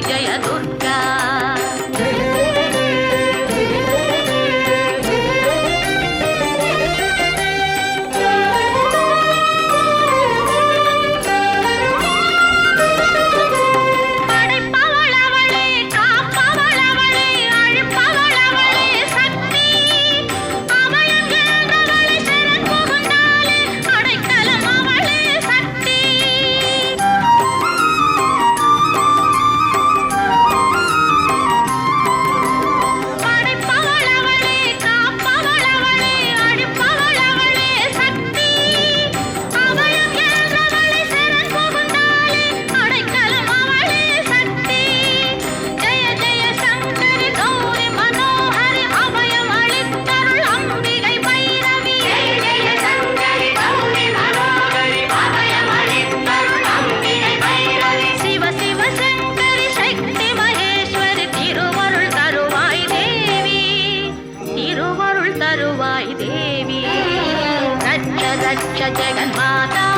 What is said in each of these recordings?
जयतु தருவாய் தேவி. ரட்ச ரட்ச ஜெகன் மாதா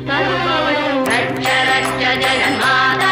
తరువడు రక్ష రక్ష జగన్మాత